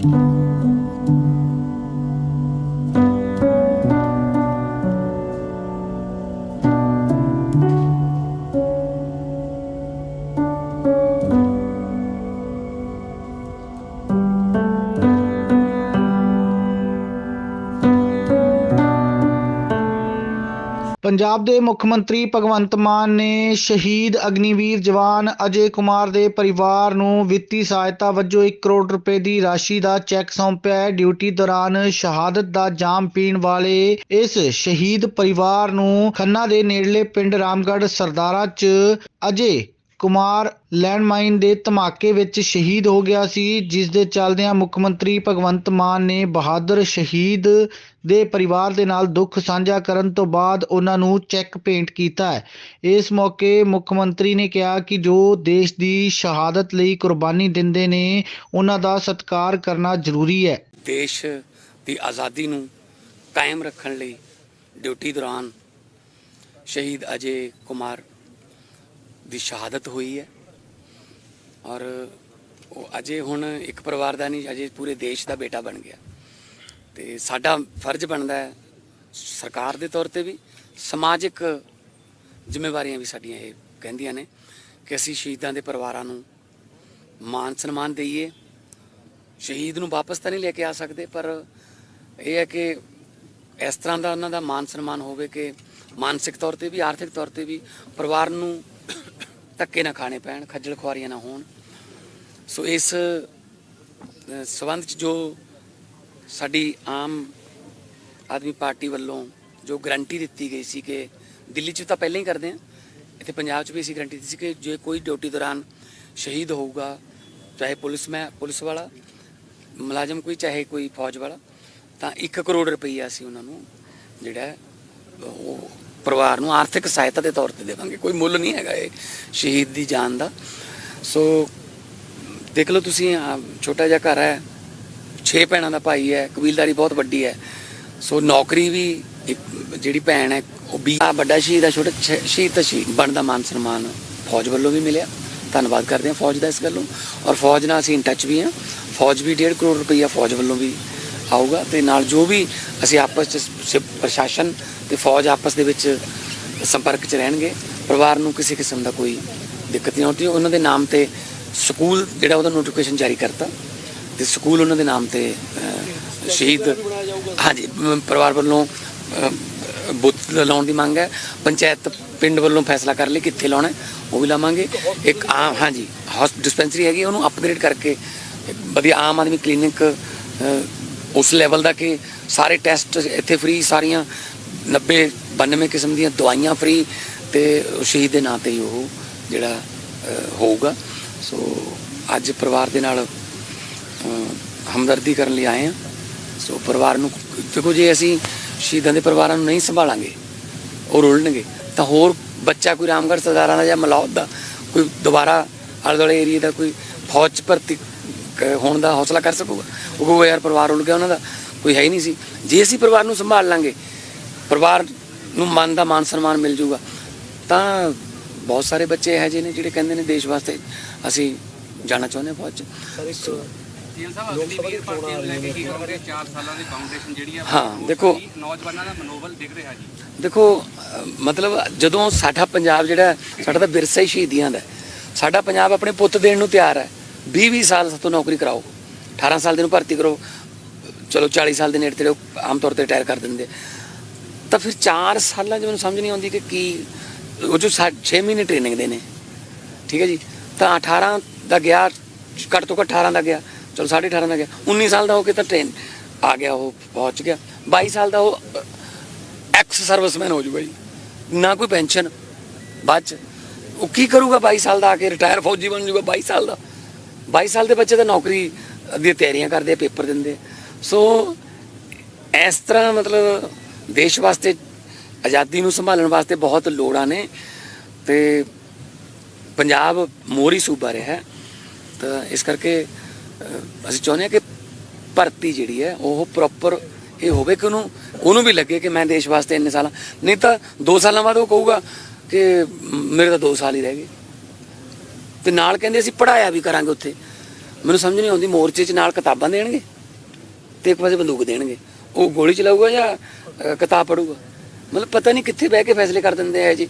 thank you Punjab ਦੇ ਮੁੱਖ ਮੰਤਰੀ ਭਗਵੰਤ ਮਾਨ ਨੇ ਸ਼ਹੀਦ ਅਗਨੀਵੀਰ ਜਵਾਨ ਅਜੇ ਕੁਮਾਰ ਦੇ ਪਰਿਵਾਰ ਨੂੰ ਵਿੱਤੀ ਸਹਾਇਤਾ ਵਜੋਂ 1 ਕਰੋੜ ਰੁਪਏ ਦੀ ਰਾਸ਼ੀ ਦਾ ਚੈੱਕ ਸੌਂਪਿਆ ਹੈ। ਡਿਊਟੀ ਦੌਰਾਨ ਸ਼ਹਾਦਤ ਦਾ ਜਾਮ ਪੀਣ ਵਾਲੇ ਇਸ ਸ਼ਹੀਦ ਪਰਿਵਾਰ ਨੂੰ ਖੰਨਾ ਦੇ ਨੇੜਲੇ ਪਿੰਡ ਰਾਮਗੜ੍ਹ ਸਰਦਾਰਾ 'ਚ ਅਜੇ ਕੁਮਾਰ ਲੈਂਡਮਾਈਨ ਦੇ ਧਮਾਕੇ ਵਿੱਚ ਸ਼ਹੀਦ ਹੋ ਗਿਆ ਸੀ, ਜਿਸ ਦੇ ਚੱਲਦਿਆਂ ਮੁੱਖ ਮੰਤਰੀ ਭਗਵੰਤ ਮਾਨ ਨੇ ਬਹਾਦਰ ਸ਼ਹੀਦ ਦੇ ਪਰਿਵਾਰ ਦੇ ਨਾਲ ਦੁੱਖ ਸਾਂਝਾ ਕਰਨ ਤੋਂ ਬਾਅਦ ਉਹਨਾਂ ਨੂੰ ਚੈੱਕ ਭੇਂਟ ਕੀਤਾ ਹੈ। ਇਸ ਮੌਕੇ ਮੁੱਖ ਮੰਤਰੀ ਨੇ ਕਿਹਾ ਕਿ ਜੋ ਦੇਸ਼ ਦੀ ਸ਼ਹਾਦਤ ਲਈ ਕੁਰਬਾਨੀ ਦਿੰਦੇ ਨੇ, ਉਹਨਾਂ ਦਾ ਸਤਿਕਾਰ ਕਰਨਾ ਜ਼ਰੂਰੀ ਹੈ। ਦੇਸ਼ ਦੀ ਆਜ਼ਾਦੀ ਨੂੰ ਕਾਇਮ ਰੱਖਣ ਲਈ ਡਿਊਟੀ ਦੌਰਾਨ ਸ਼ਹੀਦ ਅਜੇ ਕੁਮਾਰ ਦੀ ਸ਼ਹਾਦਤ ਹੋਈ ਹੈ। ਔਰ ਉਹ ਅਜੇ ਹੁਣ ਇੱਕ ਪਰਿਵਾਰ ਦਾ ਨਹੀਂ, ਅਜੇ ਪੂਰੇ ਦੇਸ਼ ਦਾ ਬੇਟਾ ਬਣ ਗਿਆ। ਤੇ ਸਾਡਾ ਫਰਜ਼ ਬਣਦਾ ਹੈ, ਸਰਕਾਰ ਦੇ ਤੌਰ ਤੇ ਵੀ, ਸਮਾਜਿਕ ਜ਼ਿੰਮੇਵਾਰੀਆਂ ਵੀ ਸਾਡੀਆਂ ਇਹ ਕਹਿੰਦੀਆਂ ਨੇ ਕਿ ਅਸੀਂ ਸ਼ਹੀਦਾਂ ਦੇ ਪਰਿਵਾਰਾਂ ਨੂੰ ਮਾਨ ਸਨਮਾਨ ਦਈਏ। ਸ਼ਹੀਦ ਨੂੰ ਵਾਪਸ ਤਾਂ ਨਹੀਂ ਲੈ ਕੇ ਆ ਸਕਦੇ, ਪਰ ਇਹ ਹੈ ਕਿ ਇਸ ਤਰ੍ਹਾਂ ਦਾ ਉਹਨਾਂ ਦਾ ਮਾਨ ਸਨਮਾਨ ਹੋਵੇ ਕਿ ਮਾਨਸਿਕ ਤੌਰ ਤੇ ਵੀ, ਆਰਥਿਕ ਤੌਰ ਤੇ ਵੀ ਪਰਿਵਾਰ ਨੂੰ ਧੱਕੇ ਨਾ ਖਾਣੇ ਪੈਣ ਖੱਜਲ ਖੁਆਰੀਆਂ ਨਾ ਹੋਣ। ਸੋ ਇਸ ਅ, ਸੰਬੰਧ ਚ ਜੋ ਸਾਡੀ ਆਮ ਆਦਮੀ ਪਾਰਟੀ ਵੱਲੋਂ ਜੋ ਗਰੰਟੀ ਦਿੱਤੀ ਗਈ ਸੀ ਕਿ ਦਿੱਲੀ 'ਚ ਤਾਂ ਪਹਿਲਾਂ ਹੀ ਕਰਦੇ ਆ ਇੱਥੇ ਪੰਜਾਬ 'ਚ ਵੀ ਅਸੀਂ ਗਰੰਟੀ ਦਿੱਤੀ ਸੀ ਕਿ ਜੇ ਕੋਈ ਡਿਊਟੀ ਦੌਰਾਨ ਸ਼ਹੀਦ ਹੋਊਗਾ ਚਾਹੇ ਪੁਲਿਸ ਮੈਂ ਪੁਲਿਸ ਵਾਲਾ ਮੁਲਾਜ਼ਮ ਕੋਈ ਚਾਹੇ ਕੋਈ ਫੌਜ ਵਾਲਾ ਤਾਂ 1 ਕਰੋੜ ਰੁਪਈਆ ਅਸੀਂ ਉਹਨਾਂ ਨੂੰ ਜਿਹੜਾ ਉਹ ਪਰਿਵਾਰ ਨੂੰ ਆਰਥਿਕ ਸਹਾਇਤਾ ਦੇ ਤੌਰ ਤੇ ਦੇਵਾਂਗੇ ਕੋਈ ਮੁੱਲ ਨਹੀਂ ਹੈਗਾ ਇਹ ਸ਼ਹੀਦ ਦੀ ਜਾਨ ਦਾ। ਸੋ ਦੇਖ ਲਓ ਤੁਸੀਂ ਆਹ ਛੋਟਾ ਜਿਹਾ ਘਰ ਹੈ, ਛੇ ਭੈਣਾਂ ਦਾ ਭਾਈ ਹੈ, ਕਬੀਲਦਾਰੀ ਬਹੁਤ ਵੱਡੀ ਹੈ। ਸੋ ਨੌਕਰੀ ਵੀ ਇੱਕ, ਜਿਹੜੀ ਭੈਣ ਹੈ, ਉਹ ਵੀ ਆ ਵੱਡਾ ਸ਼ਹੀਦ ਹੈ, ਛੋਟਾ ਛ- ਸ਼ਹੀਦ ਤਾਂ ਸ਼ਹੀਦ ਬਣਦਾ ਮਾਨ ਸਨਮਾਨ ਫੌਜ ਵੱਲੋਂ ਵੀ ਮਿਲਿਆ। ਧੰਨਵਾਦ ਕਰਦੇ ਹਾਂ ਫੌਜ ਦਾ ਇਸ ਗੱਲੋਂ ਔਰ ਫੌਜ ਨਾਲ ਅਸੀਂ ਇਨ ਟੱਚ ਵੀ ਹਾਂ। ਫੌਜ ਵੀ 1.5 ਕਰੋੜ ਰੁਪਈਆ ਫੌਜ ਵੱਲੋਂ ਵੀ ਆਊਗਾ ਤੇ ਨਾਲ ਜੋ ਵੀ ਅਸੀਂ ਆਪਸ ਚ ਸ- ਪ੍ਰਸ਼ਾਸਨ ਤੇ ਫੌਜ ਆਪਸ ਦੇ ਵਿੱਚ ਸੰਪਰਕ ਚ ਰਹਿਣਗੇ, ਪਰਿਵਾਰ ਨੂੰ ਕਿਸੇ ਕਿਸਮ ਦਾ ਕੋਈ ਦਿੱਕਤ ਨਹੀਂ ਆਉਂਦੀ। ਉਹਨਾਂ ਦੇ ਨਾਮ ਤੇ ਸਕੂਲ ਜਿਹੜਾ ਉਹਦਾ ਨੋਟੀਫਿਕੇਸ਼ਨ ਜਾਰੀ ਕਰਤਾ ਤੇ ਸਕੂਲ ਉਹਨਾਂ ਦੇ ਨਾਮ ਤੇ ਸ਼ਹੀਦ ਹਾਂਜੀ ਪਰਿਵਾਰ ਵੱਲੋਂ ਬੁੱਤ ਲਾਉਣ ਦੀ ਮੰਗ ਹੈ। ਪੰਚਾਇਤ ਪਿੰਡ ਵੱਲੋਂ ਫੈਸਲਾ ਕਰ ਲਈ ਕਿੱਥੇ ਲਾਉਣਾ ਉਹ ਵੀ ਲਾਵਾਂਗੇ। ਇੱਕ ਆਮ, ਹਾਂਜੀ ਹਸਪ ਡਿਸਪੈਂਸਰੀ ਹੈਗੀ ਉਹਨੂੰ ਅਪਗ੍ਰੇਡ ਕਰਕੇ ਵਧੀਆ ਆਮ ਆਦਮੀ ਕਲੀਨਿਕ ਉਸ ਲੈਵਲ ਦਾ ਕਿ ਸਾਰੇ ਟੈਸਟ ਇੱਥੇ ਫ੍ਰੀ ਸਾਰੀਆਂ 90 92 ਕਿਸਮ ਦੀਆਂ ਦਵਾਈਆਂ ਫ੍ਰੀ ਤੇ ਸ਼ਹੀਦ ਦੇ ਨਾਂ ਤੇ ਹੀ ਉਹ ਜਿਹੜਾ ਹੋਊਗਾ। ਸੋ ਅੱਜ ਪਰਿਵਾਰ ਦੇ ਨਾਲ ਹਮਦਰਦੀ ਕਰਨ ਲਈ ਆਏ ਆ ਸੋ ਪਰਿਵਾਰ ਨੂੰ, ਦੇਖੋ ਜੇ ਅਸੀਂ ਸ਼ਹੀਦਾਂ ਦੇ ਪਰਿਵਾਰਾਂ ਨੂੰ ਨਹੀਂ ਸੰਭਾਲਾਂਗੇ, ਉਹ ਰੁਲਣਗੇ, ਤਾਂ ਹੋਰ ਬੱਚਾ ਕੋਈ ਰਾਮਗੜ੍ਹ ਸਰਦਾਰਾਂ ਦਾ ਜਾਂ ਮਲੌਦ ਦਾ, ਕੋਈ ਦੁਬਾਰਾ ਆਲੇ ਦੁਆਲੇ ਏਰੀਆ ਦਾ ਕੋਈ ਫੌਜ ਭਰਤੀ ਹੋਣ ਦਾ ਹੌਸਲਾ ਕਰ ਸਕੂਗਾ। ਉਹ ਯਾਰ ਪਰਿਵਾਰ ਰੁਲ ਗਿਆ ਉਹਨਾਂ ਦਾ। ਕੋਈ ਹੈ ਹੀ ਨਹੀਂ ਸੀ। ਜੇ ਅਸੀਂ ਪਰਿਵਾਰ ਨੂੰ ਸੰਭਾਲ ਲਾਂਗੇ ਪਰਿਵਾਰ ਨੂੰ ਮਨ ਦਾ ਮਾਨ ਸਨਮਾਨ ਮਿਲ ਜੂਗਾ ਤਾਂ ਬਹੁਤ ਸਾਰੇ ਬੱਚੇ ਇਹੋ ਜਿਹੇ ਨੇ ਜਿਹੜੇ ਕਹਿੰਦੇ ਨੇ ਦੇਸ਼ ਵਾਸਤੇ ਅਸੀਂ ਜਾਣਾ ਚਾਹੁੰਦੇ ਹਾਂ ਫੌਜ 'ਚ। ਸੋ, ਸੀਐਮ ਸਾਹਿਬ ਅਗਲੀ ਵੀਰ ਭਰਤੀ ਨੂੰ ਲੈ ਕੇ ਕੀ ਕਰੋਗੇ 4 ਸਾਲਾਂ ਦੀ ਫਾਊਂਡੇਸ਼ਨ ਜਿਹੜੀ ਆ ਹਾਂ, ਦੇਖੋ। ਕੀ ਨੌਜਵਾਨਾਂ ਦਾ ਮਨੋਬਲ ਦਿਖ ਰਿਹਾ ਜੀ। ਦੇਖੋ ਅਹ ਮਤਲਬ ਜਦੋਂ ਸਾਡਾ ਪੰਜਾਬ ਜਿਹੜਾ ਸਾਡਾ ਤਾਂ ਵਿਰਸਾ ਹੀ ਸ਼ਹੀਦੀਆਂ ਦਾ। ਸਾਡਾ ਪੰਜਾਬ ਆਪਣੇ ਪੁੱਤ ਦੇਣ ਨੂੰ ਤਿਆਰ ਹੈ। 20 20 ਸਾਲ ਤੋਂ ਨੌਕਰੀ ਕਰਾਓ। 18 ਸਾਲ ਦੇ ਨੂੰ ਭਰਤੀ ਕਰੋ। ਚਲੋ 40 ਸਾਲ ਦੇ ਨੇੜੇ ਤੇੜੇ ਉਹ ਆਮ ਤੌਰ ਤੇ ਰਿਟਾਇਰ ਕਰ ਦਿੰਦੇ। ਤਾਂ ਫਿਰ 4 ਸਾਲਾਂ 'ਚ ਮੈਨੂੰ ਸਮਝ ਨਹੀਂ ਆਉਂਦੀ ਕਿ ਕੀ ਉਹ ਜੋ 6 ਮਹੀਨੇ ਟ੍ਰੇਨਿੰਗ ਦੇ ਨੇ। ਠੀਕ ਹੈ ਜੀ? ਤਾਂ 18 ਦਾ ਗਿਆ, ਘੱਟ ਤੋਂ ਘੱਟ 18 ਦਾ ਗਿਆ। ਚਲੋ 18.5 ਦਾ ਗਿਆ। 19 ਸਾਲ ਦਾ ਹੋ ਕੇ ਤਾਂ ਟ੍ਰੇਨ ਆ ਗਿਆ, ਉਹ ਪਹੁੰਚ ਗਿਆ। 22 ਸਾਲ ਦਾ ਉਹ ਐਕਸ ਸਰਵਿਸਮੈਨ ਹੋ ਜੂਗਾ ਜੀ। ਨਾ ਕੋਈ ਪੈਨਸ਼ਨ ਬਾਅਦ ਚ ਉਹ ਕੀ ਕਰੂਗਾ 22 ਸਾਲ ਦਾ ਆ ਕੇ? ਰਿਟਾਇਰ ਫੌਜੀ ਬਣ ਜੂਗਾ 22 ਸਾਲ ਦਾ। 22 ਸਾਲ ਦੇ ਬੱਚੇ ਤਾਂ ਨੌਕਰੀ ਦੀਆਂ ਤਿਆਰੀਆਂ ਕਰਦੇ ਆ, ਪੇਪਰ ਦਿੰਦੇ ਸੋ ਇਸ ਤਰ੍ਹਾਂ ਮਤਲਬ ਦੇਸ਼ ਵਾਸਤੇ, ਆਜ਼ਾਦੀ ਨੂੰ ਸੰਭਾਲਣ ਵਾਸਤੇ ਬਹੁਤ ਲੋੜਾਂ ਨੇ ਤੇ ਪੰਜਾਬ ਮੋਰੀ ਸੂਬਾ ਰਿਹਾ ਹੈ। ਤਾਂ ਇਸ ਕਰਕੇ ਅਸੀਂ ਚਾਹੁੰਦੇ ਹਾਂ ਕਿ ਭਰਤੀ ਜਿਹੜੀ ਹੈ, ਉਹ ਪ੍ਰੋਪਰ ਇਹ ਹੋਵੇ ਕਿ ਉਹਨੂੰ ਉਹਨੂੰ ਵੀ ਲੱਗੇ ਕਿ ਮੈਂ ਦੇਸ਼ ਵਾਸਤੇ ਇੰਨੇ ਸਾਲਾਂ, ਨਹੀਂ ਤਾਂ 2 ਸਾਲਾਂ ਬਾਅਦ ਉਹ ਕਹੂਗਾ ਕਿ ਮੇਰੇ ਤਾਂ 2 ਸਾਲ ਹੀ ਰਹਿ ਗਏ। ਤੇ ਨਾਲ ਕਹਿੰਦੇ ਅਸੀਂ ਪੜਾਇਆ ਵੀ ਕਰਾਂਗੇ ਉੱਥੇ। ਮੈਨੂੰ ਸਮਝ ਨਹੀਂ ਆਉਂਦੀ, ਮੋਰਚੇ 'ਚ ਨਾਲ ਕਿਤਾਬਾਂ ਦੇਣਗੇ ਤੇ ਇੱਕ ਪਾਸੇ ਬੰਦੂਕ ਦੇਣਗੇ। ਉਹ ਗੋਲੀ ਚਲਾਊਗਾ ਜਾਂ ਕਿਤਾਬ ਪੜੂਗਾ ਮਤਲਬ ਪਤਾ ਨਹੀਂ ਕਿੱਥੇ ਬਹਿ ਕੇ ਫੈਸਲੇ ਕਰ ਦਿੰਦੇ ਆ ਜੀ।